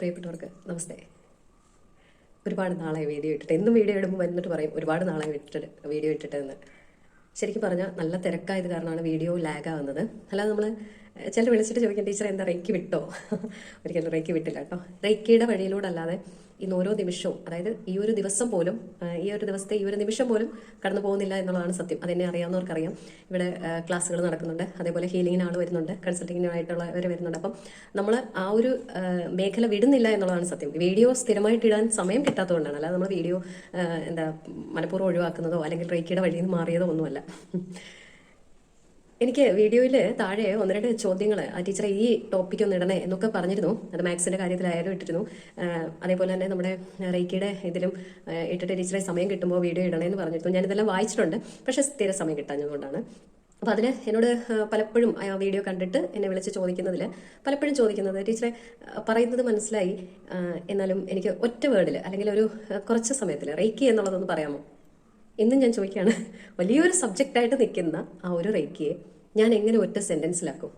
പ്രിയപ്പെട്ടവർക്ക് നമസ്തേ. ഒരുപാട് നാളായി വീഡിയോ ഇട്ടിട്ട്. എന്നും വീഡിയോ ഇടുമ്പോൾ വന്നിട്ട് പറയും ഒരുപാട് നാളായി ഇട്ടിട്ട് വീഡിയോ ഇട്ടിട്ട് എന്ന്. ശരിക്കും പറഞ്ഞാൽ നല്ല തിരക്കായത് കാരണമാണ് വീഡിയോ ലാഗാവുന്നത്. അല്ലാതെ നമ്മൾ ചില വിളിച്ചിട്ട് ചോദിക്കാൻ ടീച്ചർ എന്താ റേക്ക് വിട്ടോ? ഒരിക്കലും റേക്ക് വിട്ടില്ല കേട്ടോ. റേക്കിയുടെ വഴിയിലൂടെ അല്ലാതെ ഇന്ന് ഓരോ നിമിഷവും അതായത് ഈ ഒരു ദിവസം പോലും ഈ ഒരു ദിവസത്തെ ഈ ഒരു നിമിഷം പോലും കടന്നു പോകുന്നില്ല എന്നുള്ളതാണ് സത്യം. അതെന്നെ അറിയാവുന്നവർക്കറിയാം. ഇവിടെ ക്ലാസ്സുകൾ നടക്കുന്നുണ്ട്. അതേപോലെ ഹീലിങ്ങിന് ആൾ വരുന്നുണ്ട്. കൺസൾട്ടിങ്ങിനായിട്ടുള്ളവർ വരുന്നുണ്ട്. അപ്പം നമ്മൾ ആ ഒരു മേഖല വിടുന്നില്ല എന്നുള്ളതാണ് സത്യം. വീഡിയോ സ്ഥിരമായിട്ട് ഇടാൻ സമയം കിട്ടാത്തതുകൊണ്ടാണ്. അല്ലാതെ നമ്മൾ വീഡിയോ എന്താ മനഃപൂർവം ഒഴിവാക്കുന്നതോ അല്ലെങ്കിൽ റേക്കിയുടെ വഴിയിൽ നിന്ന് മാറിയതോ ഒന്നുമല്ല. എനിക്ക് വീഡിയോയിൽ താഴെ ഒന്ന് രണ്ട് ചോദ്യങ്ങൾ ആ ടീച്ചറെ ഈ ടോപ്പിക്ക് ഒന്ന് ഇടണേ എന്നൊക്കെ പറഞ്ഞിരുന്നു. അത് മാത്സിന്റെ കാര്യത്തിലായാലും ഇട്ടിരുന്നു. അതേപോലെ തന്നെ നമ്മുടെ റേക്കിയുടെ ഇതിലും ഇട്ടിട്ട് ടീച്ചറെ സമയം കിട്ടുമ്പോൾ വീഡിയോ ഇടണേ എന്ന് പറഞ്ഞിരുന്നു. ഞാനിതെല്ലാം വായിച്ചിട്ടുണ്ട് പക്ഷേ സ്ഥിര സമയം കിട്ടാഞ്ഞതുകൊണ്ടാണ്. അപ്പോൾ അതിന് എന്നോട് പലപ്പോഴും ആ വീഡിയോ കണ്ടിട്ട് എന്നെ വിളിച്ച് ചോദിക്കുന്നതിൽ പലപ്പോഴും ചോദിക്കുന്നത് ടീച്ചറെ പറയുന്നത് മനസ്സിലായി? എന്നാലും എനിക്ക് ഒറ്റ വേർഡിൽ അല്ലെങ്കിൽ ഒരു കുറച്ച് സമയത്തിൽ റേക്കി എന്നുള്ളതൊന്ന് പറയാമോ? ഇന്നും ഞാൻ ചോദിക്കുകയാണ് വലിയൊരു സബ്ജക്റ്റായിട്ട് നിൽക്കുന്ന ആ ഒരു റേക്കിയെ ഞാൻ എങ്ങനെ ഒറ്റ സെന്റൻസിലാക്കും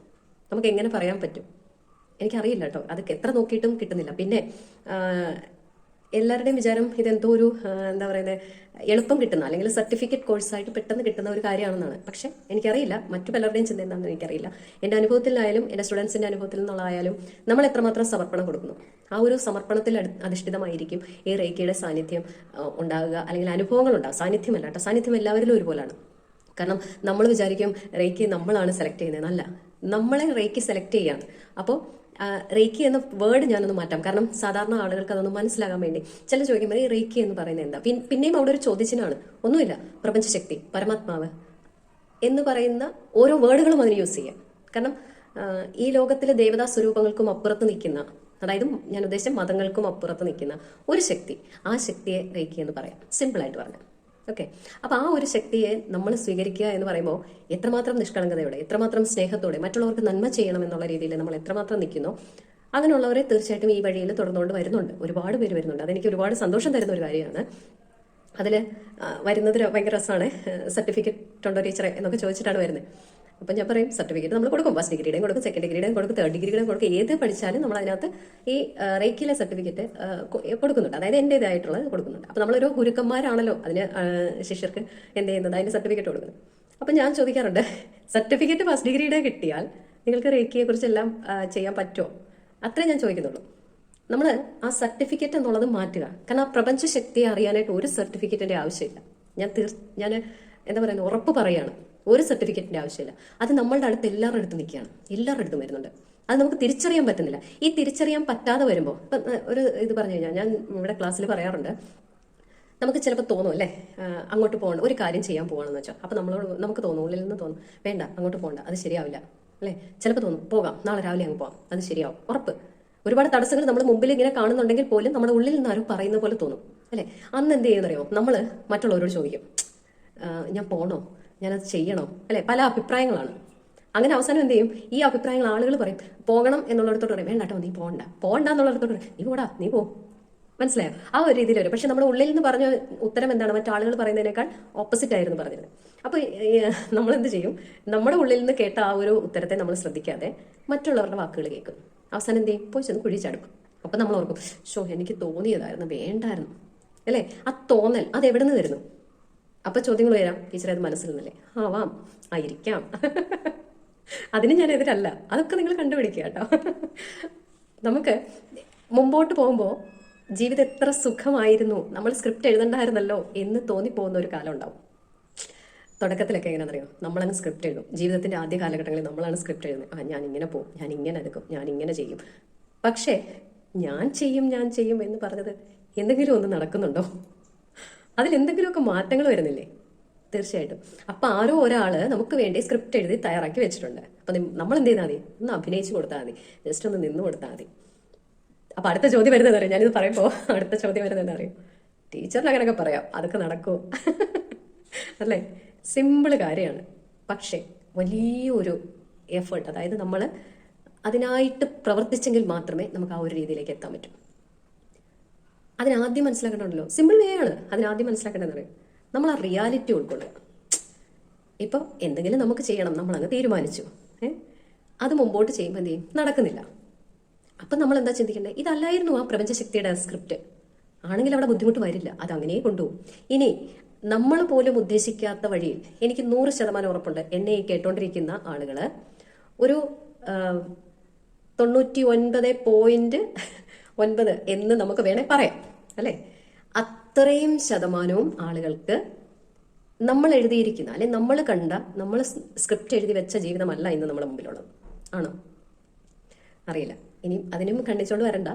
നമുക്ക് എങ്ങനെ പറയാൻ പറ്റും? എനിക്കറിയില്ല കേട്ടോ. അത് എത്ര നോക്കിയിട്ടും കിട്ടുന്നില്ല. പിന്നെ എല്ലാവരുടെയും വിചാരം ഇതെന്തോ ഒരു എന്താ പറയുന്നത് എളുപ്പം കിട്ടുന്ന അല്ലെങ്കിൽ സർട്ടിഫിക്കറ്റ് കോഴ്സായിട്ട് പെട്ടെന്ന് കിട്ടുന്ന ഒരു കാര്യമാണെന്നാണ്. പക്ഷെ എനിക്കറിയില്ല മറ്റു പലരുടെയും ചിന്ത എന്താണെന്ന് എനിക്കറിയില്ല. എന്റെ അനുഭവത്തിലായാലും എന്റെ സ്റ്റുഡൻസിന്റെ അനുഭവത്തിൽ നിന്നുള്ളതായാലും നമ്മൾ എത്രമാത്രം സമർപ്പണം കൊടുക്കുന്നു. ആ ഒരു സമർപ്പണത്തിൽ അധിഷ്ഠിതമായിരിക്കും ഈ റേക്കിയുടെ സാന്നിധ്യം ഉണ്ടാകുക അല്ലെങ്കിൽ അനുഭവങ്ങൾ ഉണ്ടാകുക. സാന്നിധ്യമല്ല കേട്ടോ സാന്നിധ്യം എല്ലാവരിലും ഒരുപോലാണ്. കാരണം നമ്മൾ വിചാരിക്കും റേക്കി നമ്മളാണ് സെലക്ട് ചെയ്യുന്നത് അല്ല നമ്മളെ റേക്കി സെലക്ട് ചെയ്യാണ്. അപ്പോൾ റേക്കി എന്ന വേർഡ് ഞാനൊന്ന് മാറ്റാം. കാരണം സാധാരണ ആളുകൾക്ക് അതൊന്ന് മനസ്സിലാകാൻ വേണ്ടി. ചില ചോദിക്കുമ്പോൾ റേക്കി എന്ന് പറയുന്നത് എന്താ? പിന്നെയും അവിടെ ഒരു ചോദ്യചിഹ്നമാണ്. ഒന്നുമില്ല പ്രപഞ്ചശക്തി പരമാത്മാവ് എന്ന് പറയുന്ന ഓരോ വേർഡുകളും അതിന് യൂസ് ചെയ്യാം. കാരണം ഈ ലോകത്തിലെ ദേവതാ സ്വരൂപങ്ങൾക്കും അപ്പുറത്ത് നിൽക്കുന്ന അതായത് ഞാൻ ഉദ്ദേശിച്ച മതങ്ങൾക്കും അപ്പുറത്ത് നിൽക്കുന്ന ഒരു ശക്തി ആ ശക്തിയെ റേക്കി എന്ന് പറയാം. സിമ്പിളായിട്ട് പറഞ്ഞു ഓക്കെ അപ്പൊ ആ ഒരു ശക്തിയെ നമ്മൾ സ്വീകരിക്കുക എന്ന് പറയുമ്പോൾ എത്രമാത്രം നിഷ്കളങ്കതയോടെ എത്രമാത്രം സ്നേഹത്തോടെ മറ്റുള്ളവർക്ക് നന്മ ചെയ്യണം എന്നുള്ള രീതിയിൽ നമ്മൾ എത്രമാത്രം നിൽക്കുന്നു അങ്ങനെയുള്ളവരെ തീർച്ചയായിട്ടും ഈ വഴിയിൽ തുടർന്നുകൊണ്ട് വരുന്നുണ്ട്. ഒരുപാട് പേര് വരുന്നുണ്ട്. അതെനിക്ക് ഒരുപാട് സന്തോഷം തരുന്ന ഒരു കാര്യമാണ്. അതിൽ വരുന്നത് ഭയങ്കര രസമാണ്. സർട്ടിഫിക്കറ്റ് ഉണ്ടോ ടീച്ചറെ എന്നൊക്കെ ചോദിച്ചിട്ടാണ് വരുന്നത്. അപ്പം ഞാൻ പറയും സർട്ടിഫിക്കറ്റ് നമ്മൾ കൊടുക്കും. ഫസ്റ്റ് ഡിഗ്രിയുടെയും കൊടുക്കും സെക്കൻഡ് ഡിഗ്രിയുടെയും കൊടുക്കും തേർഡ് ഡിഗ്രിയുടെയും കൊടുക്കും. ഏത് പഠിച്ചാലും നമ്മൾ അതിനകത്ത് ഈ റേക്കിലെ സർട്ടിഫിക്കറ്റ് കൊടുക്കുന്നുണ്ട്. അതായത് എന്റേതായിട്ടുള്ളത് കൊടുക്കുന്നുണ്ട്. അപ്പം നമ്മളൊരു ഗുരുക്കന്മാരാണല്ലോ അതിന് ശിഷ്യർക്ക് എന്ത് ചെയ്യുന്നത്? അതിന്റെ സർട്ടിഫിക്കറ്റ് കൊടുക്കുന്നത്. അപ്പം ഞാൻ ചോദിക്കാറുണ്ട് സർട്ടിഫിക്കറ്റ് ഫസ്റ്റ് ഡിഗ്രിയുടെ കിട്ടിയാൽ നിങ്ങൾക്ക് റേക്കിയെ കുറിച്ചെല്ലാം ചെയ്യാൻ പറ്റുമോ? അത്രേ ഞാൻ ചോദിക്കുന്നുള്ളൂ. നമ്മൾ ആ സർട്ടിഫിക്കറ്റ് എന്നുള്ളത് മാറ്റുക. കാരണം ആ പ്രപഞ്ച ശക്തിയെ അറിയാനായിട്ട് ഒരു സർട്ടിഫിക്കറ്റിന്റെ ആവശ്യമില്ല. ഞാൻ തീർ ഞാൻ എന്താ പറയുന്നത്? ഉറപ്പ് പറയാണ് ഒരു സർട്ടിഫിക്കറ്റിന്റെ ആവശ്യമില്ല. അത് നമ്മളുടെ അടുത്ത് എല്ലാവരുടെ അടുത്ത് നിൽക്കുകയാണ്. എല്ലാവരുടെ അടുത്തും വരുന്നുണ്ട്. അത് നമുക്ക് തിരിച്ചറിയാൻ പറ്റുന്നില്ല. ഈ തിരിച്ചറിയാൻ പറ്റാതെ വരുമ്പോൾ ഒരു ഇത് പറഞ്ഞു കഴിഞ്ഞാൽ ഞാൻ ഇവിടെ ക്ലാസ്സിൽ പറയാറുണ്ട്. നമുക്ക് ചിലപ്പോൾ തോന്നും അല്ലേ? അങ്ങോട്ട് പോകണ്ട ഒരു കാര്യം ചെയ്യാൻ പോകണമെന്ന് വെച്ചാൽ അപ്പോൾ നമ്മളോട് നമുക്ക് തോന്നും ഉള്ളിൽ നിന്ന് തോന്നും വേണ്ട അങ്ങോട്ട് പോകണ്ട അത് ശരിയാവില്ല. അല്ലേ? ചിലപ്പോൾ തോന്നും പോകാം നാളെ രാവിലെ അങ്ങ് പോകാം അത് ശരിയാവും. ഉറപ്പ്. ഒരുപാട് തടസ്സങ്ങൾ നമ്മൾ മുമ്പിൽ ഇങ്ങനെ കാണുന്നുണ്ടെങ്കിൽ പോലും നമ്മുടെ ഉള്ളിൽ നിന്ന് ആരും പറയുന്ന പോലെ തോന്നും. അല്ലേ? അന്ന് എന്ത് ചെയ്യുന്നറിയോ? നമ്മൾ മറ്റുള്ളവരോട് ചോദിക്കും ഞാൻ പോണോ? ഞാനത് ചെയ്യണോ അല്ലെ? പല അഭിപ്രായങ്ങളാണ്. അങ്ങനെ അവസാനം എന്ത് ചെയ്യും? ഈ അഭിപ്രായങ്ങൾ ആളുകൾ പറയും പോകണം എന്നുള്ളിടത്തോട്ട് പറയും വേണ്ട കേട്ടോ നീ പോകണ്ട പോകണ്ട എന്നുള്ളിടത്തോട്ട് പറയും നീ പോടാ നീ പോ. മനസ്സിലായോ? ആ ഒരു രീതിയിൽ വരും. പക്ഷെ നമ്മുടെ ഉള്ളിൽ നിന്ന് പറഞ്ഞ ഉത്തരം എന്താണ്? മറ്റാളുകൾ പറയുന്നതിനേക്കാൾ ഓപ്പോസിറ്റ് ആയിരുന്നു പറഞ്ഞത്. അപ്പൊ നമ്മൾ എന്ത് ചെയ്യും? നമ്മുടെ ഉള്ളിൽ നിന്ന് കേട്ട ആ ഒരു ഉത്തരത്തെ നമ്മൾ ശ്രദ്ധിക്കാതെ മറ്റുള്ളവരുടെ വാക്കുകൾ കേൾക്കും. അവസാനം എന്ത് ചെയ്യും? പോയി ചെന്ന് കുഴി ചാടും. അപ്പൊ നമ്മൾ ഓർക്കും ഷോ എനിക്ക് തോന്നിയതായിരുന്നു വേണ്ടായിരുന്നു. അല്ലേ? ആ തോന്നൽ അത് എവിടെ നിന്ന് വരുന്നു? അപ്പൊ ചോദ്യങ്ങൾ വരാം. ടീച്ചർ അത് മനസ്സിൽ നിന്നല്ലേ ആവാം ആയിരിക്കാം അതിന് ഞാൻ എതിരല്ല. അതൊക്കെ നിങ്ങൾ കണ്ടുപിടിക്കുക കേട്ടോ. നമുക്ക് മുമ്പോട്ട് പോകുമ്പോൾ ജീവിതം എത്ര സുഖമായിരുന്നു. നമ്മൾ സ്ക്രിപ്റ്റ് എഴുതണ്ടായിരുന്നല്ലോ എന്ന് തോന്നിപ്പോകുന്ന ഒരു കാലം ഉണ്ടാവും. തുടക്കത്തിലൊക്കെ എങ്ങനെയാണെന്നറിയോ? നമ്മളങ്ങ് സ്ക്രിപ്റ്റ് എഴുതും. ജീവിതത്തിന്റെ ആദ്യ കാലഘട്ടങ്ങളിൽ നമ്മളാണ് സ്ക്രിപ്റ്റ് എഴുതുന്നത്. ആ ഞാൻ ഇങ്ങനെ പോകും ഞാൻ ഇങ്ങനെ എടുക്കും. ഞാൻ ഇങ്ങനെ ചെയ്യും. പക്ഷേ ഞാൻ ചെയ്യും ഞാൻ ചെയ്യും എന്ന് പറഞ്ഞത് എന്തെങ്കിലും ഒന്ന് നടക്കുന്നുണ്ടോ? അതിൽ എന്തെങ്കിലുമൊക്കെ മാറ്റങ്ങൾ വരുന്നില്ലേ? തീർച്ചയായിട്ടും. അപ്പൊ ആരോ ഒരാൾ നമുക്ക് വേണ്ടി സ്ക്രിപ്റ്റ് എഴുതി തയ്യാറാക്കി വെച്ചിട്ടുണ്ട്. അപ്പൊ നമ്മൾ എന്ത് ചെയ്താൽ മതി? ഒന്ന് അഭിനയിച്ചു കൊടുത്താൽ മതി. ജസ്റ്റ് ഒന്ന് നിന്ന് കൊടുത്താൽ മതി. അപ്പൊ അടുത്ത ചോദ്യം വരുന്നത് അറിയാം? ഞാനിത് പറയുമ്പോൾ അടുത്ത ചോദ്യം വരുന്നത് അറിയാം? ടീച്ചറിന് അങ്ങനെയൊക്കെ പറയാം. അതൊക്കെ നടക്കൂ. അല്ലേ? സിമ്പിൾ കാര്യമാണ്. പക്ഷേ വലിയൊരു എഫേർട്ട് അതായത് നമ്മൾ അതിനായിട്ട് പ്രവർത്തിച്ചെങ്കിൽ മാത്രമേ നമുക്ക് ആ ഒരു രീതിയിലേക്ക് എത്താൻ പറ്റൂ. അതിനാദ്യം മനസ്സിലാക്കേണ്ടതുണ്ടല്ലോ. സിമ്പിൾ വേ ആണ് അതിനാദ്യം മനസ്സിലാക്കേണ്ടതെന്ന് പറയും. നമ്മൾ ആ റിയാലിറ്റി ഉൾക്കൊള്ളുക. ഇപ്പൊ എന്തെങ്കിലും നമുക്ക് ചെയ്യണം നമ്മൾ അങ്ങ് തീരുമാനിച്ചു. ഏ? അത് മുമ്പോട്ട് ചെയ്യുമ്പോൾ എന്ത് ചെയ്യും? നടക്കുന്നില്ല. അപ്പം നമ്മൾ എന്താ ചിന്തിക്കേണ്ടത് ഇതല്ലായിരുന്നു ആ പ്രപഞ്ചശക്തിയുടെ സ്ക്രിപ്റ്റ് ആണെങ്കിൽ അവിടെ ബുദ്ധിമുട്ട് വരില്ല. അത് അങ്ങനെ കൊണ്ടുപോകും. ഇനി നമ്മൾ പോലും ഉദ്ദേശിക്കാത്ത വഴിയിൽ എനിക്ക് നൂറ് ശതമാനം ഉറപ്പുണ്ട് എന്നെ ഈ കേട്ടോണ്ടിരിക്കുന്ന ആളുകൾ ഒരു തൊണ്ണൂറ്റി ഒൻപത് പോയിന്റ് ഒൻപത് എന്ന് നമുക്ക് വേണേൽ പറയാം. അല്ലെ? അത്രയും ശതമാനവും ആളുകൾക്ക് നമ്മൾ എഴുതിയിരിക്കുന്ന അല്ലെ നമ്മൾ കണ്ട നമ്മൾ സ്ക്രിപ്റ്റ് എഴുതി വെച്ച ജീവിതമല്ല ഇന്ന് നമ്മുടെ മുമ്പിലുള്ളത്. ആണോ? അറിയില്ല. ഇനി അതിനും കണ്ണിച്ചോണ്ട് വരണ്ട.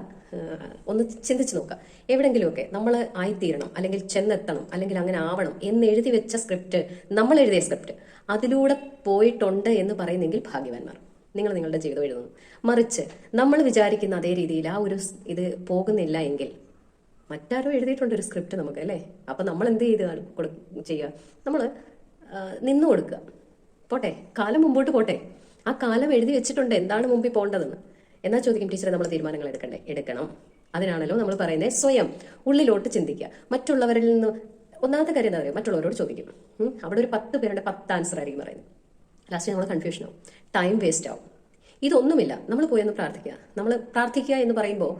ഒന്ന് ചിന്തിച്ചു നോക്കാം. എവിടെങ്കിലുമൊക്കെ നമ്മൾ ആയിത്തീരണം അല്ലെങ്കിൽ ചെന്നെത്തണം അല്ലെങ്കിൽ അങ്ങനെ ആവണം എന്ന് എഴുതി വെച്ച സ്ക്രിപ്റ്റ് നമ്മൾ എഴുതിയ സ്ക്രിപ്റ്റ് അതിലൂടെ പോയിട്ടുണ്ട് എന്ന് പറയുന്നെങ്കിൽ ഭാഗ്യവാന്മാർ. നിങ്ങൾ നിങ്ങളുടെ ജീവിതം എഴുതുന്നു. മറിച്ച് നമ്മൾ വിചാരിക്കുന്ന അതേ രീതിയിൽ ആ ഒരു ഇത് പോകുന്നില്ല എങ്കിൽ മറ്റാരോ എഴുതിയിട്ടുണ്ട് ഒരു സ്ക്രിപ്റ്റ് നമുക്ക് അല്ലേ? അപ്പം നമ്മൾ എന്ത് ചെയ്ത് ചെയ്യുക നമ്മൾ നിന്നു കൊടുക്കുക പോട്ടെ കാലം മുമ്പോട്ട് പോട്ടെ. ആ കാലം എഴുതി വെച്ചിട്ടുണ്ട് എന്താണ് മുമ്പിൽ പോകേണ്ടതെന്ന്? എന്നാ ചോദിക്കും ടീച്ചറെ നമ്മൾ തീരുമാനങ്ങൾ എടുക്കണ്ടേ? എടുക്കണം. അതിനാണല്ലോ നമ്മൾ പറയുന്നത് സ്വയം ഉള്ളിലോട്ട് ചിന്തിക്കുക മറ്റുള്ളവരിൽ നിന്ന് ഒന്നാമത്തെ കാര്യം എന്താ പറയുക? മറ്റുള്ളവരോട് ചോദിക്കും. അവിടെ ഒരു പത്ത് പേരുടെ പത്ത് ആൻസർ ആയിരിക്കും പറയുന്നത്. ലാസ്റ്റ് നമ്മൾ കൺഫ്യൂഷൻ ആവും. ടൈം വേസ്റ്റ് ആവും. ഇതൊന്നുമില്ല. നമ്മൾ പോയി ഒന്ന് പ്രാർത്ഥിക്കുക നമ്മൾ പ്രാർത്ഥിക്കുക എന്ന് പറയുമ്പോൾ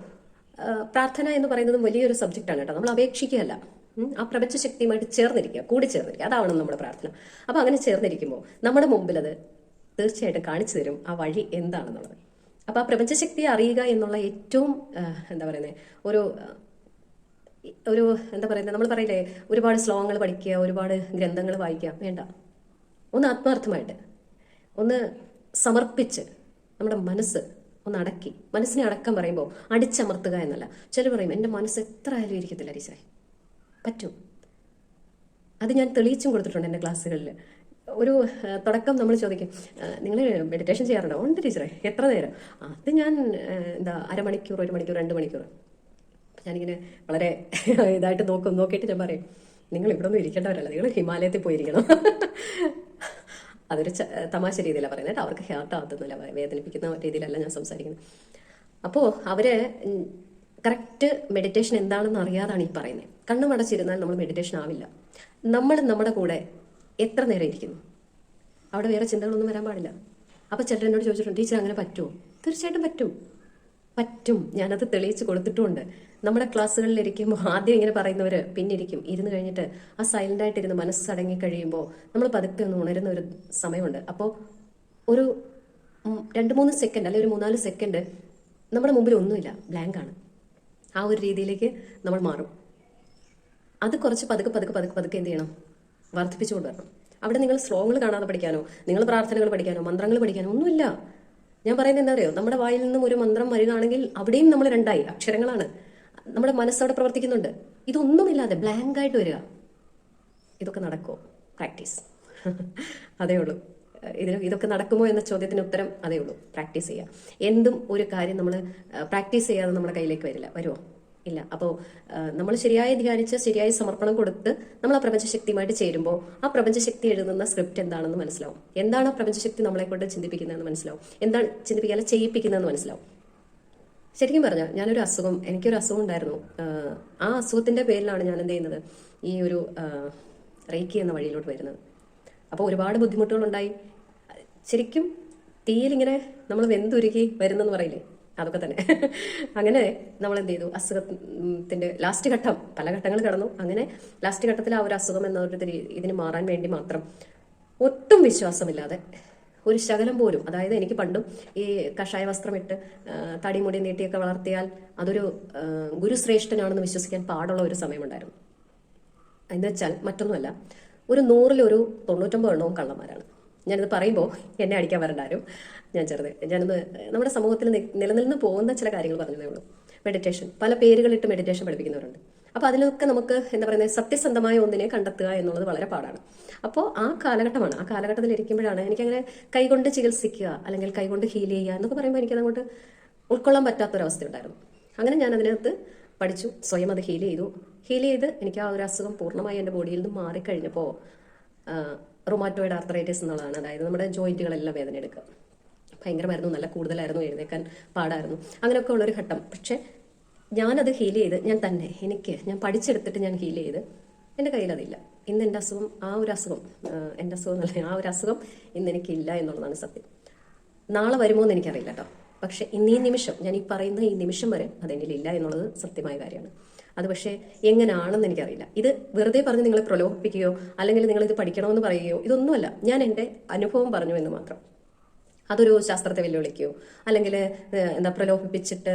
പ്രാർത്ഥന എന്ന് പറയുന്നത് വലിയൊരു സബ്ജക്റ്റാണ് കേട്ടോ. നമ്മൾ അപേക്ഷിക്കുകയല്ല. ആ പ്രപഞ്ച ശക്തിയുമായിട്ട് ചേർന്നിരിക്കുക കൂടി ചേർന്നിരിക്കുക അതാവണം നമ്മുടെ പ്രാർത്ഥന. അപ്പോൾ അങ്ങനെ ചേർന്നിരിക്കുമ്പോൾ നമ്മുടെ മുമ്പിൽ അത് തീർച്ചയായിട്ടും കാണിച്ചു തരും ആ വഴി എന്താണെന്നുള്ളത്. അപ്പോൾ ആ പ്രപഞ്ചശക്തിയെ അറിയുക എന്നുള്ള ഏറ്റവും എന്താ പറയുന്നത് ഒരു ഒരു എന്താ പറയുന്നത് നമ്മൾ പറയില്ലേ ഒരുപാട് ശ്ലോകങ്ങൾ പഠിക്കുക ഒരുപാട് ഗ്രന്ഥങ്ങൾ വായിക്കുക വേണ്ട. ഒന്ന് ആത്മാർത്ഥമായിട്ട് ഒന്ന് സമർപ്പിച്ച് നമ്മുടെ മനസ്സ് ഒന്ന് അടക്കി. മനസ്സിനെ അടക്കം പറയുമ്പോൾ അടിച്ചമർത്തുക എന്നല്ല. ചിലർ പറയും എന്റെ മനസ്സ് എത്ര ആയാലും ഇരിക്കത്തില്ല ടീച്ചറെ. പറ്റും. അത് ഞാൻ തെളിയിച്ചും കൊടുത്തിട്ടുണ്ട് എന്റെ ക്ലാസ്സുകളിൽ. ഒരു തുടക്കം നമ്മൾ ചോദിക്കും നിങ്ങൾ മെഡിറ്റേഷൻ ചെയ്യാറുണ്ടോ? ഉണ്ട് ടീച്ചറെ. എത്ര നേരം? അത് ഞാൻ എന്താ അരമണിക്കൂർ ഒരു മണിക്കൂർ രണ്ട് മണിക്കൂർ. ഞാനിങ്ങനെ വളരെ ഇതായിട്ട് നോക്കും. നോക്കിയിട്ട് ഞാൻ പറയും നിങ്ങൾ ഇവിടെ ഒന്നും ഇരിക്കേണ്ടവരല്ല. നിങ്ങൾ ഹിമാലയത്തിൽ പോയിരിക്കണം. അതൊരു തമാശ രീതിയിലാണ് പറയുന്നത് കേട്ടോ. അവർക്ക് ഹേർട്ട് ആകത്തൊന്നുമില്ല വേദനിപ്പിക്കുന്ന രീതിയിലല്ല ഞാൻ സംസാരിക്കുന്നത്. അപ്പോൾ അവർ കറക്റ്റ് മെഡിറ്റേഷൻ എന്താണെന്ന് അറിയാതാണ് ഈ പറയുന്നത് കണ്ണു മടച്ചിരുന്നാൽ നമ്മൾ മെഡിറ്റേഷൻ ആവില്ല. നമ്മൾ നമ്മുടെ കൂടെ എത്ര നേരം ഇരിക്കുന്നു? അവിടെ വേറെ ചിന്തകളൊന്നും വരാൻ പാടില്ല. അപ്പോൾ ചേട്ടൻ എന്നോട് ചോദിച്ചിട്ടുണ്ട് ടീച്ചർ അങ്ങനെ പറ്റുമോ? തീർച്ചയായിട്ടും പറ്റും. പറ്റും. ഞാനത് തെളിയിച്ചു കൊടുത്തിട്ടുണ്ട്. നമ്മുടെ ക്ലാസ്സുകളിലിരിക്കുമ്പോൾ ആദ്യം ഇങ്ങനെ പറയുന്നവർ പിന്നിരിക്കും. ഇരുന്ന് കഴിഞ്ഞിട്ട് ആ സൈലന്റ് ആയിട്ടിരുന്ന് മനസ്സടങ്ങി കഴിയുമ്പോൾ നമ്മൾ പതുക്കെ ഒന്ന് ഉണരുന്ന ഒരു സമയമുണ്ട്. അപ്പോൾ ഒരു രണ്ട് മൂന്ന് സെക്കൻഡ് അല്ലെങ്കിൽ ഒരു മൂന്നാൽ സെക്കൻഡ് നമ്മുടെ മുമ്പിൽ ഒന്നുമില്ല. ബ്ലാങ്ക് ആണ്. ആ ഒരു രീതിയിലേക്ക് നമ്മൾ മാറും. അത് കുറച്ച് പതുക്കെ പതുക്കെ പതുക്കെ പതുക്കെ എന്ത് ചെയ്യണം? വർദ്ധിപ്പിച്ചുകൊണ്ട് വരണം. അവിടെ നിങ്ങൾ ശ്ലോകങ്ങൾ കാണാതെ പഠിക്കാനോ നിങ്ങൾ പ്രാർത്ഥനകൾ പഠിക്കാനോ മന്ത്രങ്ങൾ പഠിക്കാനോ ഒന്നുമില്ല. ഞാൻ പറയുന്നത് എന്താ പറയുക നമ്മുടെ വായിൽ നിന്നും ഒരു മന്ത്രം വരികയാണെങ്കിൽ അവിടെയും നമ്മൾ രണ്ടായി അക്ഷരങ്ങളാണ്. നമ്മുടെ മനസ്സവിടെ പ്രവർത്തിക്കുന്നുണ്ട്. ഇതൊന്നുമില്ലാതെ ബ്ലാങ്ക് ആയിട്ട് വരിക. ഇതൊക്കെ നടക്കുമോ പ്രാക്ടീസ് അതേ ഉള്ളൂ. ഇതിന് ഇതൊക്കെ നടക്കുമോ എന്ന ചോദ്യത്തിന് ഉത്തരം അതേ ഉള്ളൂ. പ്രാക്ടീസ് ചെയ്യുക. എന്തും ഒരു കാര്യം നമ്മൾ പ്രാക്ടീസ് ചെയ്യാതെ നമ്മുടെ കയ്യിലേക്ക് വരില്ല. വരുമോ ഇല്ല. അപ്പോൾ നമ്മൾ ശരിയായി ധ്യാനിച്ച് ശരിയായി സമർപ്പണം കൊടുത്ത് നമ്മൾ ആ പ്രപഞ്ചശക്തിയുമായിട്ട് ചേരുമ്പോൾ ആ പ്രപഞ്ചശക്തി എഴുതുന്ന സ്ക്രിപ്റ്റ് എന്താണെന്ന് മനസ്സിലാവും. എന്താണ് ആ പ്രപഞ്ചശക്തി നമ്മളെ കൊണ്ട് ചിന്തിപ്പിക്കുന്നതെന്ന് മനസ്സിലാവും. എന്താണ് ചിന്തിപ്പിക്കാൻ ചെയ്യിപ്പിക്കുന്നതെന്ന് മനസ്സിലാവും. ശരിക്കും പറഞ്ഞാൽ ഞാനൊരു അസുഖം എനിക്കൊരു അസുഖം ഉണ്ടായിരുന്നു. ആ അസുഖത്തിന്റെ പേരിലാണ് ഞാൻ എന്ത് ചെയ്യുന്നത്? ഈ ഒരു റേക്കി എന്ന വഴിയിലോട്ട് വരുന്നത്. അപ്പോൾ ഒരുപാട് ബുദ്ധിമുട്ടുകളുണ്ടായി. ശരിക്കും തീയിലിങ്ങനെ നമ്മൾ വെന്തുരുകി വരുന്നെന്ന് പറയില്ലേ? അതൊക്കെ തന്നെ. അങ്ങനെ നമ്മൾ എന്ത് ചെയ്തു അസുഖത്തിന്റെ ലാസ്റ്റ് ഘട്ടം പല ഘട്ടങ്ങൾ കടന്നു. അങ്ങനെ ലാസ്റ്റ് ഘട്ടത്തിൽ ആ ഒരു അസുഖം എന്ന ഒരു ഇതിന് മാറാൻ വേണ്ടി മാത്രം ഒട്ടും വിശ്വാസമില്ലാതെ ഒരു ശകലം പോലും അതായത് എനിക്ക് പണ്ടും ഈ കഷായ വസ്ത്രമിട്ട് തടിമുടി നീട്ടിയൊക്കെ വളർത്തിയാൽ അതൊരു ഗുരുശ്രേഷ്ഠനാണെന്ന് വിശ്വസിക്കാൻ പാടുള്ള ഒരു സമയമുണ്ടായിരുന്നു. എന്ന് വെച്ചാൽ മറ്റൊന്നുമല്ല ഒരു നൂറിലൊരു തൊണ്ണൂറ്റൊമ്പത് എണ്ണവും കള്ളന്മാരാണ്. ഞാനിത് പറയുമ്പോൾ എന്നെ അടിക്കാൻ വരണ്ട ആരും. ഞാൻ ചെറുത്. ഞാനൊന്ന് നമ്മുടെ സമൂഹത്തിൽ നിലനിന്ന് പോകുന്ന ചില കാര്യങ്ങൾ പറഞ്ഞതേ ഉള്ളൂ. മെഡിറ്റേഷൻ പല പേരുകളിട്ട് മെഡിറ്റേഷൻ പഠിപ്പിക്കുന്നവരുണ്ട്. അപ്പോൾ അതിലൊക്കെ നമുക്ക് എന്താ പറയുന്നത് സത്യസന്ധമായ ഒന്നിനെ കണ്ടെത്തുക എന്നുള്ളത് വളരെ പാടാണ്. അപ്പോൾ ആ കാലഘട്ടമാണ്. ആ കാലഘട്ടത്തിൽ ഇരിക്കുമ്പോഴാണ് എനിക്കങ്ങനെ കൈകൊണ്ട് ചികിത്സിക്കുക അല്ലെങ്കിൽ കൈകൊണ്ട് ഹീൽ ചെയ്യുക എന്നൊക്കെ പറയുമ്പോൾ എനിക്ക് എനിക്കതങ്ങോട്ട് ഉൾക്കൊള്ളാൻ പറ്റാത്ത അവസ്ഥ ഉണ്ടായിരുന്നു അങ്ങനെ ഞാൻ അതിനകത്ത് പഠിച്ചു. സ്വയം അത് ഹീൽ ചെയ്തു. ഹീൽ ചെയ്ത് എനിക്ക് ആ ഒരു അസുഖം പൂർണമായി എന്റെ ബോഡിയിൽ നിന്ന് മാറിക്കഴിഞ്ഞപ്പോൾ റൊമാറ്റോയിഡ് ആർത്രൈറ്റിസ് എന്നുള്ളതാണ്. അതായത് നമ്മുടെ ജോയിന്റുകളെല്ലാം വേദന എടുക്കുക ഭയങ്കര മരുന്ന് നല്ല കൂടുതലായിരുന്നു എഴുന്നേക്കാൻ പാടായിരുന്നു. അങ്ങനെയൊക്കെ ഉള്ളൊരു ഘട്ടം. പക്ഷെ ഞാനത് ഹീൽ ചെയ്ത് ഞാൻ തന്നെ എനിക്ക് ഞാൻ പഠിച്ചെടുത്തിട്ട് ഞാൻ ഹീൽ ചെയ്ത് എന്റെ കയ്യിലതില്ല ഇന്ന് എന്റെ അസുഖം ആ ഒരു അസുഖം എന്റെ അസുഖം എന്നല്ല ആ ഒരു അസുഖം ഇന്ന് എനിക്കില്ല എന്നുള്ളതാണ് സത്യം. നാളെ വരുമോ എന്ന് എനിക്കറിയില്ല കേട്ടോ. പക്ഷെ ഇന്ന് ഈ നിമിഷം ഞാൻ ഈ പറയുന്ന ഈ നിമിഷം വരെ അതെന്നിലില്ല എന്നുള്ളത് സത്യമായ കാര്യമാണ്. അത് പക്ഷേ എങ്ങനെയാണെന്ന് എനിക്കറിയില്ല. ഇത് വെറുതെ പറഞ്ഞ് നിങ്ങളെ പ്രലോഭിപ്പിക്കുകയോ അല്ലെങ്കിൽ നിങ്ങൾ ഇത് പഠിക്കണമെന്ന് പറയുകയോ ഇതൊന്നുമല്ല. ഞാൻ എന്റെ അനുഭവം പറഞ്ഞു എന്ന് മാത്രം. അതൊരു ശാസ്ത്രത്തെ വെല്ലുവിളിക്കുകയോ അല്ലെങ്കിൽ എന്താ പ്രലോഭിപ്പിച്ചിട്ട്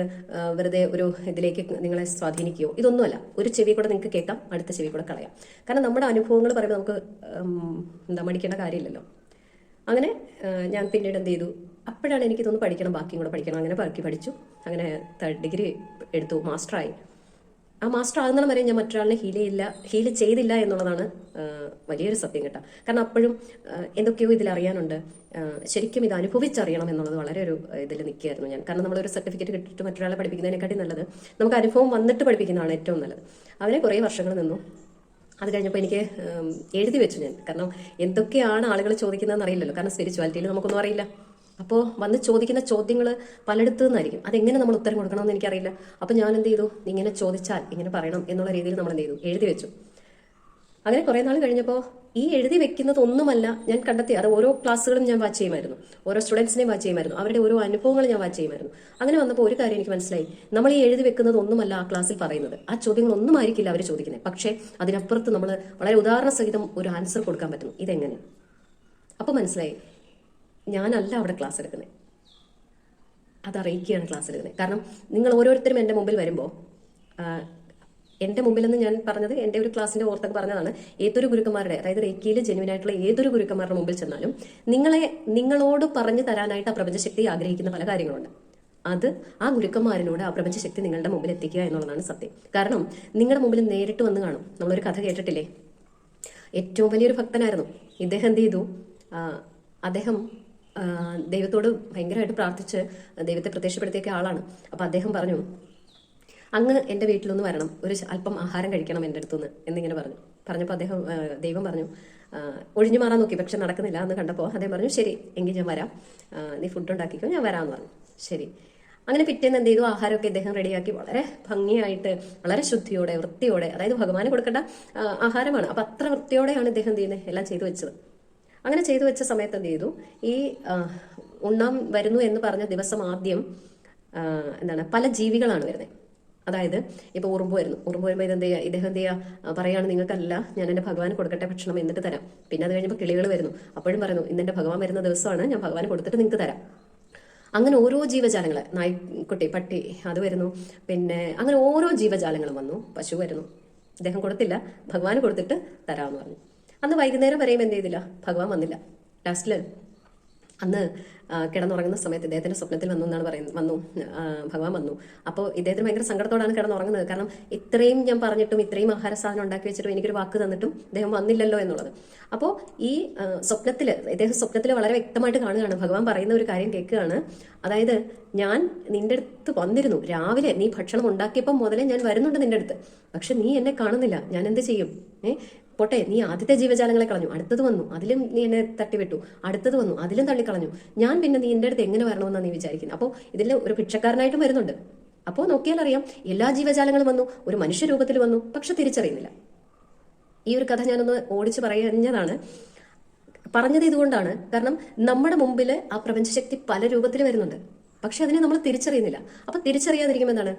വെറുതെ ഒരു ഇതിലേക്ക് നിങ്ങളെ സ്വാധീനിക്കുകയോ ഇതൊന്നുമല്ല. ഒരു ചെവി കൂടെ നിങ്ങൾക്ക് കേൾക്കാം അടുത്ത ചെവി കൂടെ കളയാം. കാരണം നമ്മുടെ അനുഭവങ്ങൾ പറയുമ്പോൾ നമുക്ക് എന്താ മടിക്കേണ്ട കാര്യമില്ലല്ലോ. അങ്ങനെ ഞാൻ പിന്നീട് എന്ത് ചെയ്തു? അപ്പോഴാണ് എനിക്കിതൊന്ന് പഠിക്കണം ബാക്കിയും കൂടെ പഠിക്കണം. അങ്ങനെ ബാക്കി പഠിച്ചു. അങ്ങനെ തേർഡ് ഡിഗ്രി എടുത്തു മാസ്റ്ററായി ആ മാസ്റ്റർ ആകുന്നിടം വരെ ഞാൻ മറ്റൊരാളിനെ ഹീൽ ചെയ്യില്ല ഹീൽ ചെയ്തില്ല എന്നുള്ളതാണ് വലിയൊരു സത്യം കേട്ടോ. കാരണം അപ്പോഴും എന്തൊക്കെയോ ഇതിൽ അറിയാനുണ്ട്. ശരിക്കും ഇത് അനുഭവിച്ചറിയണം എന്നുള്ളത് വളരെ ഒരു ഇതിൽ നിൽക്കുകയായിരുന്നു ഞാൻ. കാരണം നമ്മളൊരു സർട്ടിഫിക്കറ്റ് കിട്ടിയിട്ട് മറ്റൊരാളെ പഠിപ്പിക്കുന്നതിനെക്കാട്ടി നല്ലത് നമുക്ക് അനുഭവം വന്നിട്ട് പഠിപ്പിക്കുന്നതാണ് ഏറ്റവും നല്ലത്. അതിനെ കുറേ വർഷങ്ങൾ നിന്നു. അത് കഴിഞ്ഞപ്പോൾ എനിക്ക് എഴുതി വെച്ചു ഞാൻ. കാരണം എന്തൊക്കെയാണ് ആളുകൾ ചോദിക്കുന്നതെന്ന് അറിയില്ലല്ലോ. കാരണം സ്പിരിച്വാലിറ്റിയിൽ നമുക്കൊന്നും അറിയില്ല. അപ്പോൾ വന്ന് ചോദിക്കുന്ന ചോദ്യങ്ങൾ പലയിടത്തു നിന്നായിരിക്കും അതെങ്ങനെ നമ്മൾ ഉത്തരം കൊടുക്കണമെന്ന് എനിക്കറിയില്ല. അപ്പോൾ ഞാൻ എന്ത് ചെയ്തു ഇങ്ങനെ ചോദിച്ചാൽ ഇങ്ങനെ പറയണം എന്നുള്ള രീതിയിൽ നമ്മൾ എന്ത് ചെയ്തു എഴുതി വെച്ചു. അങ്ങനെ കുറേ നാൾ കഴിഞ്ഞപ്പോൾ ഈ എഴുതി വെക്കുന്നത് ഒന്നുമല്ല ഞാൻ കണ്ടെത്തി അത് ഓരോ ക്ലാസ്സുകളും ഞാൻ വാച്ച് ചെയ്യുമായിരുന്നു. ഓരോ സ്റ്റുഡൻസിനെയും വാച്ച് ചെയ്യുമായിരുന്നു. അവരുടെ ഓരോ അനുഭവങ്ങൾ ഞാൻ വാച്ച് ചെയ്യുമായിരുന്നു. അങ്ങനെ വന്നപ്പോൾ ഒരു കാര്യം എനിക്ക് മനസ്സിലായി. നമ്മൾ ഈ എഴുതി വെക്കുന്നത് ഒന്നുമല്ല ആ ക്ലാസ്സിൽ പറയുന്നത്. ആ ചോദ്യങ്ങൾ ഒന്നും ആയിരിക്കില്ല അവർ ചോദിക്കുന്നത് പക്ഷേ അതിനപ്പുറത്ത് നമ്മൾ വളരെ ഉദാഹരണ സഹിതം ഒരു ആൻസർ കൊടുക്കാൻ പറ്റുന്നു. ഇതെങ്ങനെ? അപ്പോൾ മനസ്സിലായി. ഞാനല്ല അവിടെ ക്ലാസ് എടുക്കുന്നത് അതറിയിക്കുകയാണ് ക്ലാസ് എടുക്കുന്നത് കാരണം നിങ്ങൾ ഓരോരുത്തരും എന്റെ മുമ്പിൽ വരുമ്പോൾ എന്റെ മുമ്പിലെന്ന് ഞാൻ പറഞ്ഞത് എന്റെ ഒരു ക്ലാസ്സിന്റെ ഓർത്തൊക്കെ പറഞ്ഞതാണ് ഏതൊരു ഗുരുക്കന്മാരുടെ അതായത് റേക്കിയിൽ ജെനുവിൻ ആയിട്ടുള്ള ഏതൊരു ഗുരുക്കന്മാരുടെ മുമ്പിൽ ചെന്നാലും നിങ്ങളെ നിങ്ങളോട് പറഞ്ഞു തരാനായിട്ട് ആ പ്രപഞ്ചശക്തി ആഗ്രഹിക്കുന്ന പല കാര്യങ്ങളുണ്ട്. അത് ആ ഗുരുക്കന്മാരിനോട് ആ പ്രപഞ്ചശക്തി നിങ്ങളുടെ മുമ്പിൽ എത്തിക്കുക എന്നുള്ളതാണ് സത്യം. കാരണം നിങ്ങളുടെ മുമ്പിൽ നേരിട്ട് വന്ന് കാണും. നമ്മളൊരു കഥ കേട്ടിട്ടില്ലേ? ഏറ്റവും വലിയൊരു ഭക്തനായിരുന്നു. ഇദ്ദേഹം എന്ത് ചെയ്തു? അദ്ദേഹം ദൈവത്തോട് ഭയങ്കരമായിട്ട് പ്രാർത്ഥിച്ച് ദൈവത്തെ പ്രത്യക്ഷപ്പെടുത്തിയൊക്കെ ആളാണ്. അപ്പോൾ അദ്ദേഹം പറഞ്ഞു അങ്ങ് എന്റെ വീട്ടിലൊന്ന് വരണം. ഒരു അല്പം ആഹാരം കഴിക്കണം എന്റെ അടുത്തുനിന്ന് എന്നിങ്ങനെ പറഞ്ഞു. പറഞ്ഞപ്പോൾ അദ്ദേഹം ദൈവം പറഞ്ഞു ഒഴിഞ്ഞു മാറാൻ നോക്കി പക്ഷെ നടക്കുന്നില്ല എന്ന് കണ്ടപ്പോൾ അദ്ദേഹം പറഞ്ഞു ശരി എങ്കിൽ ഞാൻ വരാം. നീ ഫുഡ് ഉണ്ടാക്കിക്കോ ഞാൻ വരാമെന്ന് പറഞ്ഞു. ശരി. അങ്ങനെ പിറ്റേന്ന് എന്ത് ചെയ്തു? ആഹാരമൊക്കെ ഇദ്ദേഹം റെഡിയാക്കി. വളരെ ഭംഗിയായിട്ട് വളരെ ശുദ്ധിയോടെ വൃത്തിയോടെ അതായത് ഭഗവാന് കൊടുക്കേണ്ട ആഹാരമാണ്. അപ്പം അത്ര വൃത്തിയോടെയാണ് ഇദ്ദേഹം എന്ത് ചെയ്യുന്നത്? എല്ലാം ചെയ്തു വെച്ചത്. അങ്ങനെ ചെയ്തു വെച്ച സമയത്ത് എന്ത് ചെയ്തു? ഈ ഉണ്ണാൻ വരുന്നു എന്ന് പറഞ്ഞ ദിവസം ആദ്യം എന്താണ് പല ജീവികളാണ് വരുന്നത് അതായത് ഇപ്പോൾ ഉറുമ്പ് വരുന്നു. ഉറുമ്പ് വരുമ്പോൾ ഇതെന്ത് ചെയ്യുക ഇദ്ദേഹം എന്ത് ചെയ്യുക പറയുകയാണ് നിങ്ങൾക്കല്ല ഞാൻ എന്റെ ഭഗവാന് കൊടുക്കട്ടെ ഭക്ഷണം എന്നിട്ട് തരാം. പിന്നെ അത് കഴിഞ്ഞപ്പോൾ കിളികൾ വരുന്നു. അപ്പോഴും പറയുന്നു ഇന്ന് എന്റെ ഭഗവാൻ വരുന്ന ദിവസമാണ് ഞാൻ ഭഗവാൻ കൊടുത്തിട്ട് നിങ്ങൾക്ക് തരാം. അങ്ങനെ ഓരോ ജീവജാലങ്ങൾ നായ്ക്കുട്ടി പട്ടി അത് വരുന്നു. പിന്നെ അങ്ങനെ ഓരോ ജീവജാലങ്ങളും വന്നു. പശു വരുന്നു. ഇദ്ദേഹം കൊടുത്തില്ല ഭഗവാൻ കൊടുത്തിട്ട് തരാമെന്ന് പറഞ്ഞു. അന്ന് വൈകുന്നേരം വരെയും എന്ത് ചെയ്തില്ല? ഭഗവാൻ വന്നില്ല. ലാസ്റ്റിൽ അന്ന് കിടന്നുറങ്ങുന്ന സമയത്ത് ഇദ്ദേഹത്തിന്റെ സ്വപ്നത്തിൽ വന്നു എന്നാണ് പറയുന്നത് വന്നു ഭഗവാൻ വന്നു. അപ്പോൾ ഇദ്ദേഹത്തിന് ഭയങ്കര സങ്കടത്തോടാണ് കിടന്നുറങ്ങുന്നത്. കാരണം ഇത്രയും ഞാൻ പറഞ്ഞിട്ടും ഇത്രയും ആഹാര സാധനം ഉണ്ടാക്കി വെച്ചിട്ടും എനിക്കൊരു വാക്ക് തന്നിട്ടും ഇദ്ദേഹം വന്നില്ലല്ലോ എന്നുള്ളത്. അപ്പോൾ ഈ സ്വപ്നത്തിൽ ഇദ്ദേഹം സ്വപ്നത്തിൽ വളരെ വ്യക്തമായിട്ട് കാണുകയാണ്. ഭഗവാൻ പറയുന്ന ഒരു കാര്യം കേൾക്കുകയാണ്. അതായത് ഞാൻ നിന്റെ അടുത്ത് വന്നിരുന്നു. രാവിലെ നീ ഭക്ഷണം ഉണ്ടാക്കിയപ്പോൾ മുതലേ ഞാൻ വരുന്നുണ്ട് നിന്റെ അടുത്ത്. പക്ഷെ നീ എന്നെ കാണുന്നില്ല. ഞാൻ എന്ത് ചെയ്യും? പോട്ടെ നീ ആദ്യത്തെ ജീവജാലങ്ങളെ കളഞ്ഞു. അടുത്തത് വന്നു. അതിലും നീ എന്നെ തട്ടിവിട്ടു. അടുത്തത് വന്നു. അതിലും തള്ളിക്കളഞ്ഞു. ഞാൻ പിന്നെ നീ എന്റെ അടുത്ത് എങ്ങനെ വരണമെന്നാണ് നീ വിചാരിക്കുന്നത് അപ്പോൾ ഇതിൽ ഒരു ഭിക്ഷക്കാരനായിട്ടും വരുന്നുണ്ട്. അപ്പോൾ നോക്കിയാൽ അറിയാം എല്ലാ ജീവജാലങ്ങളും വന്നു ഒരു മനുഷ്യരൂപത്തിൽ വന്നു പക്ഷെ തിരിച്ചറിയുന്നില്ല. ഈ ഒരു കഥ ഞാനൊന്ന് ഓടിച്ചു പറയുന്നതാണ് പറഞ്ഞത് ഇതുകൊണ്ടാണ്. കാരണം നമ്മുടെ മുമ്പിൽ ആ പ്രപഞ്ചശക്തി പല രൂപത്തിൽ വരുന്നുണ്ട്. പക്ഷെ അതിനെ നമ്മൾ തിരിച്ചറിയുന്നില്ല. അപ്പൊ തിരിച്ചറിയാതിരിക്കുമ്പോൾ എന്താണ്?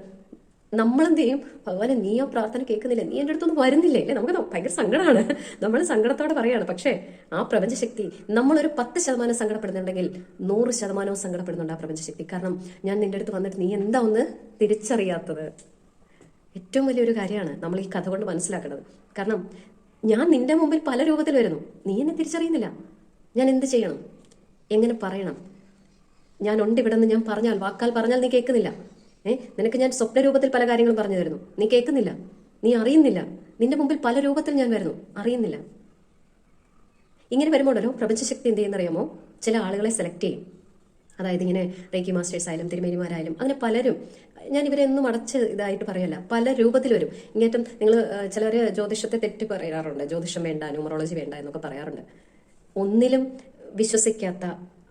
നമ്മളെന്ത് ചെയ്യും ഭഗവാനെ നീ ആ പ്രാർത്ഥന കേൾക്കുന്നില്ല. നീ എന്റെ അടുത്തൊന്നും വരുന്നില്ലേ? നമുക്ക് ഭയങ്കര സങ്കടമാണ് നമ്മൾ സങ്കടത്തോടെ പറയാണ്. പക്ഷേ ആ പ്രപഞ്ചശക്തി നമ്മളൊരു പത്ത് ശതമാനം സങ്കടപ്പെടുന്നുണ്ടെങ്കിൽ നൂറ് ശതമാനവും സങ്കടപ്പെടുന്നുണ്ട് ആ പ്രപഞ്ചശക്തി. കാരണം ഞാൻ നിന്റെ അടുത്ത് വന്നിട്ട് നീ എന്താ ഒന്ന് തിരിച്ചറിയാത്തത്? ഏറ്റവും വലിയൊരു കാര്യമാണ് നമ്മൾ ഈ കഥ കൊണ്ട് മനസ്സിലാക്കുന്നത് കാരണം ഞാൻ നിന്റെ മുമ്പിൽ പല രൂപത്തിൽ വരുന്നു. നീ എന്നെ തിരിച്ചറിയുന്നില്ല. ഞാൻ എന്ത് ചെയ്യണം? എങ്ങനെ പറയണം? ഞാൻ ഉണ്ട് ഇവിടെ നിന്ന് ഞാൻ പറഞ്ഞാൽ വാക്കാൽ പറഞ്ഞാൽ നീ കേൾക്കുന്നില്ല. ഏ നിനക്ക് ഞാൻ സ്വപ്ന രൂപത്തിൽ പല കാര്യങ്ങളും പറഞ്ഞു തരുന്നു. നീ കേൾക്കുന്നില്ല. നീ അറിയുന്നില്ല. നിന്റെ മുമ്പിൽ പല രൂപത്തിൽ ഞാൻ വരുന്നു. അറിയുന്നില്ല. ഇങ്ങനെ വരുമ്പോഴല്ലോ പ്രപഞ്ചശക്തി എന്ത് ചെയ്യുന്നറിയാമോ? ചില ആളുകളെ സെലക്ട് ചെയ്യും. അതായത് ഇങ്ങനെ റേക്കി മാസ്റ്റേഴ്സ് ആയാലും തിരുമേനിമാരായാലും അങ്ങനെ പലരും ഞാൻ ഇവരെ ഒന്നും അടച്ച് ഇതായിട്ട് പറയല്ല പല രൂപത്തിൽ വരും. ഇങ്ങേറ്റം നിങ്ങൾ ചിലർ ജ്യോതിഷത്തെ തെറ്റി പറയാറുണ്ട്. ജ്യോതിഷം വേണ്ട ന്യൂമറോളജി വേണ്ട എന്നൊക്കെ പറയാറുണ്ട്. ഒന്നിലും വിശ്വസിക്കാത്ത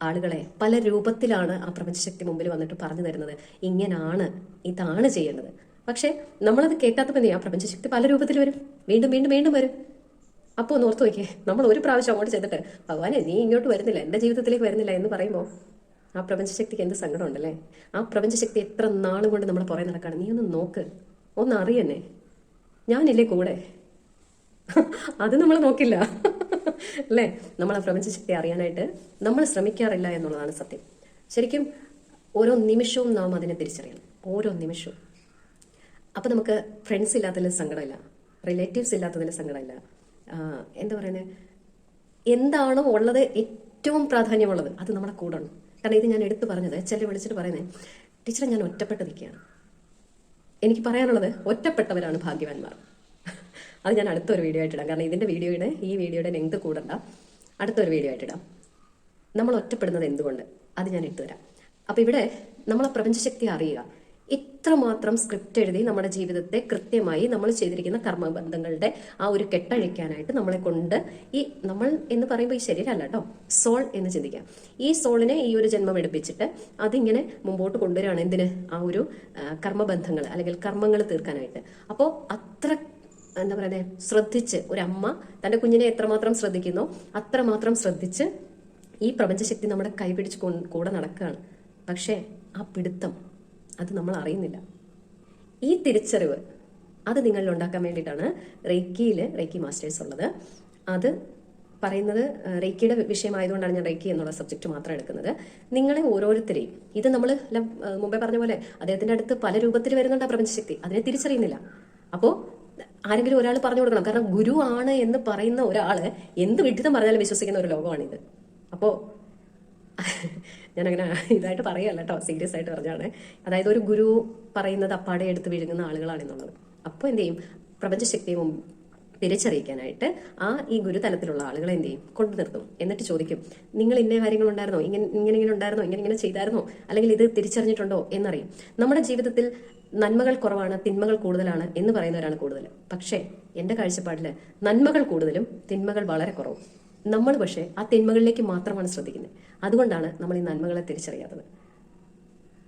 ആളുകളെ പല രൂപത്തിലാണ് ആ പ്രപഞ്ചശക്തി മുമ്പിൽ വന്നിട്ട് പറഞ്ഞു തരുന്നത്. ഇങ്ങനാണ് ഇതാണ് ചെയ്യേണ്ടത്. പക്ഷേ നമ്മളത് കേൾക്കാത്തപ്പോൾ എന്ത് ചെയ്യും? ആ പ്രപഞ്ചശക്തി പല രൂപത്തിൽ വരും. വീണ്ടും വീണ്ടും വീണ്ടും വരും. അപ്പോൾ ഒന്ന് ഓർത്ത് നോക്കിയേ നമ്മൾ ഒരു പ്രാവശ്യം അങ്ങോട്ട് ചെയ്തിട്ട് ഭഗവാനെ നീ ഇങ്ങോട്ട് വരുന്നില്ല എന്റെ ജീവിതത്തിലേക്ക് വരുന്നില്ല എന്ന് പറയുമ്പോൾ ആ പ്രപഞ്ചശക്തിക്ക് എന്ത് സങ്കടം ഉണ്ടല്ലേ? ആ പ്രപഞ്ചശക്തി എത്ര നാളും കൊണ്ട് നമ്മളെ പുറകെ നടക്കാണ്? നീ ഒന്ന് നോക്ക്. ഒന്ന് അറിയന്നെ. ഞാനില്ലേ കൂടെ? അത് നമ്മൾ നോക്കില്ല. അല്ലേ? നമ്മൾ ആ പ്രപഞ്ചശക്തി അറിയാനായിട്ട് നമ്മൾ ശ്രമിക്കാറില്ല എന്നുള്ളതാണ് സത്യം. ശരിക്കും ഓരോ നിമിഷവും നാം അതിനെ തിരിച്ചറിയണം. ഓരോ നിമിഷവും. അപ്പം നമുക്ക് ഫ്രണ്ട്സ് ഇല്ലാത്തതിൽ സങ്കടമില്ല. റിലേറ്റീവ്സ് ഇല്ലാത്തതിൽ സങ്കടമില്ല. എന്താ പറയുന്നത് എന്താണോ ഉള്ളത് ഏറ്റവും പ്രാധാന്യമുള്ളത് അത് നമ്മുടെ കൂടെ ഉണ്ട് കാരണം ഇത് ഞാൻ എടുത്തു പറഞ്ഞത് ചെല്ലു വിളിച്ചിട്ട് പറയുന്നത് ടീച്ചറെ ഞാൻ ഒറ്റപ്പെട്ട് നിൽക്കുകയാണ്. എനിക്ക് പറയാനുള്ളത് ഒറ്റപ്പെട്ടവരാണ് ഭാഗ്യവാന്മാർ. അത് ഞാൻ അടുത്തൊരു വീഡിയോ ആയിട്ടിടാം. കാരണം ഇതിന്റെ വീഡിയോയുടെ ഈ വീഡിയോയുടെ ലെങ്ത് കൂടണ്ട. അടുത്തൊരു വീഡിയോ ആയിട്ടിടാം. നമ്മൾ ഒറ്റപ്പെടുന്നത് എന്തുകൊണ്ട്? അത് ഞാൻ ഇട്ടുതരാം അപ്പോൾ ഇവിടെ നമ്മളെ പ്രപഞ്ചശക്തി അറിയുക. ഇത്രമാത്രം സ്ക്രിപ്റ്റ് എഴുതി നമ്മുടെ ജീവിതത്തെ കൃത്യമായി നമ്മൾ ചെയ്തിരിക്കുന്ന കർമ്മബന്ധങ്ങളുടെ ആ ഒരു കെട്ടഴിക്കാനായിട്ട് നമ്മളെ കൊണ്ട് ഈ നമ്മൾ എന്ന് പറയുമ്പോൾ ഈ ശരീരമല്ല കേട്ടോ സോൾ എന്ന് ചിന്തിക്കാം. ഈ സോളിനെ ഈ ഒരു ജന്മം എടുപ്പിച്ചിട്ട് അതിങ്ങനെ മുമ്പോട്ട് കൊണ്ടുവരികയാണ് എന്തിന്? ആ ഒരു കർമ്മബന്ധങ്ങൾ അല്ലെങ്കിൽ കർമ്മങ്ങൾ തീർക്കാനായിട്ട്. അപ്പോൾ അത്ര എന്താ പറയുന്നത് ശ്രദ്ധിച്ച് ഒരു അമ്മ തന്റെ കുഞ്ഞിനെ എത്രമാത്രം ശ്രദ്ധിക്കുന്നു അത്രമാത്രം ശ്രദ്ധിച്ച് ഈ പ്രപഞ്ചശക്തി നമ്മുടെ കൈപിടിച്ച് കൂടെ നടക്കുകയാണ് പക്ഷേ ആ പിടുത്തം അത് നമ്മൾ അറിയുന്നില്ല. ഈ തിരിച്ചറിവ് അത് നിങ്ങളിൽ ഉണ്ടാക്കാൻ വേണ്ടിയിട്ടാണ് റേക്കിയിൽ റേക്കി മാസ്റ്റേഴ്സ് ഉള്ളത്. അത് പറയുന്നത് റേക്കിയുടെ വിഷയമായതുകൊണ്ടാണ് ഞാൻ റേക്കി എന്നുള്ള സബ്ജക്റ്റ് മാത്രം എടുക്കുന്നത്. നിങ്ങളെ ഓരോരുത്തരെയും ഇത് നമ്മൾ മുമ്പേ പറഞ്ഞ പോലെ അദ്ദേഹത്തിന്റെ അടുത്ത് പല രൂപത്തിൽ വരുന്നുണ്ട് പ്രപഞ്ചശക്തി അതിനെ തിരിച്ചറിയുന്നില്ല. അപ്പോൾ ആരെങ്കിലും ഒരാൾ പറഞ്ഞു കൊടുക്കണം. കാരണം ഗുരു ആണ് എന്ന് പറയുന്ന ഒരാൾ എന്ത് വിഡിതം പറഞ്ഞാലും വിശ്വസിക്കുന്ന ഒരു ലോകമാണിത്. അപ്പോൾ ഞാനങ്ങനെ ഇതായിട്ട് പറയല്ല കേട്ടോ. സീരിയസ് ആയിട്ട് പറഞ്ഞാണ് അതായത് ഒരു ഗുരു പറയുന്നത് അപ്പാടെ എടുത്ത് വിഴുങ്ങുന്ന ആളുകളാണെന്നുള്ളത്. അപ്പോൾ എന്ത് ചെയ്യും? പ്രപഞ്ചശക്തിയെ തിരിച്ചറിയിക്കാനായിട്ട് ആ ഈ ഗുരുതലത്തിലുള്ള ആളുകളെ എന്ത് ചെയ്യും? കൊണ്ടു നിർത്തും. എന്നിട്ട് ചോദിക്കും നിങ്ങൾ ഇന്ന കാര്യങ്ങൾ ഉണ്ടായിരുന്നോ? ഇങ്ങനെ ഇങ്ങനെ ഇങ്ങനെ ഉണ്ടായിരുന്നോ? ഇങ്ങനെ ഇങ്ങനെ ചെയ്തായിരുന്നോ? അല്ലെങ്കിൽ ഇത് തിരിച്ചറിഞ്ഞിട്ടുണ്ടോ? എന്നറിയും. നമ്മുടെ ജീവിതത്തിൽ നന്മകൾ കുറവാണ് തിന്മകൾ കൂടുതലാണ് എന്ന് പറയുന്നവരാണ് കൂടുതൽ. പക്ഷേ എന്റെ കാഴ്ചപ്പാടിൽ നന്മകൾ കൂടുതലും തിന്മകൾ വളരെ കുറവും. നമ്മൾ പക്ഷേ ആ തിന്മകളിലേക്ക് മാത്രമാണ് ശ്രദ്ധിക്കുന്നത്. അതുകൊണ്ടാണ് നമ്മൾ ഈ നന്മകളെ തിരിച്ചറിയാത്തത്.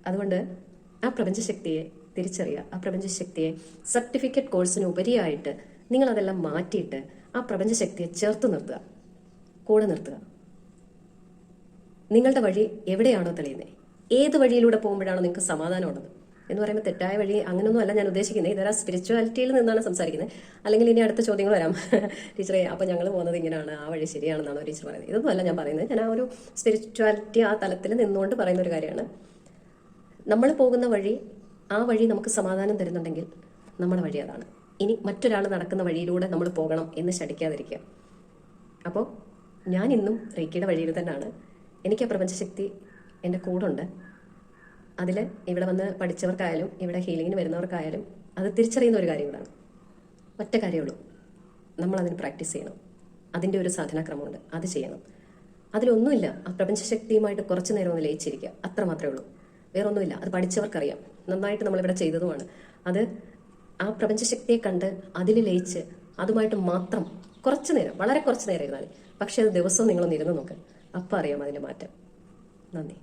അതുകൊണ്ട് ആ പ്രപഞ്ചശക്തിയെ തിരിച്ചറിയുക ആ പ്രപഞ്ചശക്തിയെ സർട്ടിഫിക്കറ്റ് കോഴ്സിന് ഉപരിയായിട്ട് നിങ്ങൾ അതെല്ലാം മാറ്റിയിട്ട് ആ പ്രപഞ്ചശക്തിയെ ചേർത്ത് നിർത്തുക. കൂടെ നിർത്തുക. നിങ്ങളുടെ വഴി എവിടെയാണോ തെളിയുന്നത് ഏത് വഴിയിലൂടെ പോകുമ്പോഴാണോ നിങ്ങൾക്ക് സമാധാനമുള്ളത്? എന്ന് പറയുമ്പോൾ തെറ്റായ വഴി അങ്ങനെയൊന്നും അല്ല ഞാൻ ഉദ്ദേശിക്കുന്നത്. ഇതൊരു സ്പിരിച്വാലിറ്റിയിൽ നിന്നാണ് സംസാരിക്കുന്നത്. അല്ലെങ്കിൽ ഇനി അടുത്ത ചോദ്യങ്ങൾ വരാം. ടീച്ചറെ അപ്പോൾ ഞങ്ങൾ പോകുന്നത് ഇങ്ങനെയാണ്. ആ വഴി ശരിയാണെന്നാണ് ടീച്ചർ പറയുന്നത്? ഇതൊന്നും അല്ല ഞാൻ പറയുന്നത്. ഞാൻ ആ ഒരു സ്പിരിച്വാലിറ്റി ആ തലത്തിൽ നിന്നുകൊണ്ട് പറയുന്ന ഒരു കാര്യമാണ്. നമ്മൾ പോകുന്ന വഴി ആ വഴി നമുക്ക് സമാധാനം തരുന്നുണ്ടെങ്കിൽ നമ്മുടെ വഴി അതാണ്. ഇനി മറ്റൊരാൾ നടക്കുന്ന വഴിയിലൂടെ നമ്മൾ പോകണം എന്ന് ശടിക്കാതിരിക്കുക അപ്പോൾ ഞാൻ ഇന്നും റേക്കിയുടെ വഴിയിൽ തന്നെയാണ്. എനിക്ക് ആ പ്രപഞ്ചശക്തി എന്റെ കൂടുണ്ട്. അതിൽ ഇവിടെ വന്ന് പഠിച്ചവർക്കായാലും ഇവിടെ ഹീലിങ്ങിന് വരുന്നവർക്കായാലും അത് തിരിച്ചറിയുന്ന ഒരു കാര്യം കൂടാണ്. ഒറ്റ കാര്യമുള്ളൂ നമ്മൾ അതിന് പ്രാക്ടീസ് ചെയ്യണം. അതിന്റെ ഒരു സാധനാക്രമമുണ്ട്. അത് ചെയ്യണം. അതിലൊന്നുമില്ല. ആ പ്രപഞ്ചശക്തിയുമായിട്ട് കുറച്ച് നേരം ഒന്ന് ലയിച്ചിരിക്കുക. അത്ര മാത്രമേ ഉള്ളൂ. വേറൊന്നുമില്ല. അത് പഠിച്ചവർക്കറിയാം. നന്നായിട്ട് നമ്മളിവിടെ ചെയ്തതുമാണ്. അത് ആ പ്രപഞ്ചശക്തിയെ കണ്ട് അതിൽ ലയിച്ച് അതുമായിട്ട് മാത്രം കുറച്ചു നേരം വളരെ കുറച്ചു നേരം ഇരുന്നാൽ പക്ഷേ അത് ദിവസവും നിങ്ങളൊന്ന് ഇരുന്ന് നോക്ക്. അപ്പം അറിയാം അതിന്റെ മാറ്റം. നന്ദി.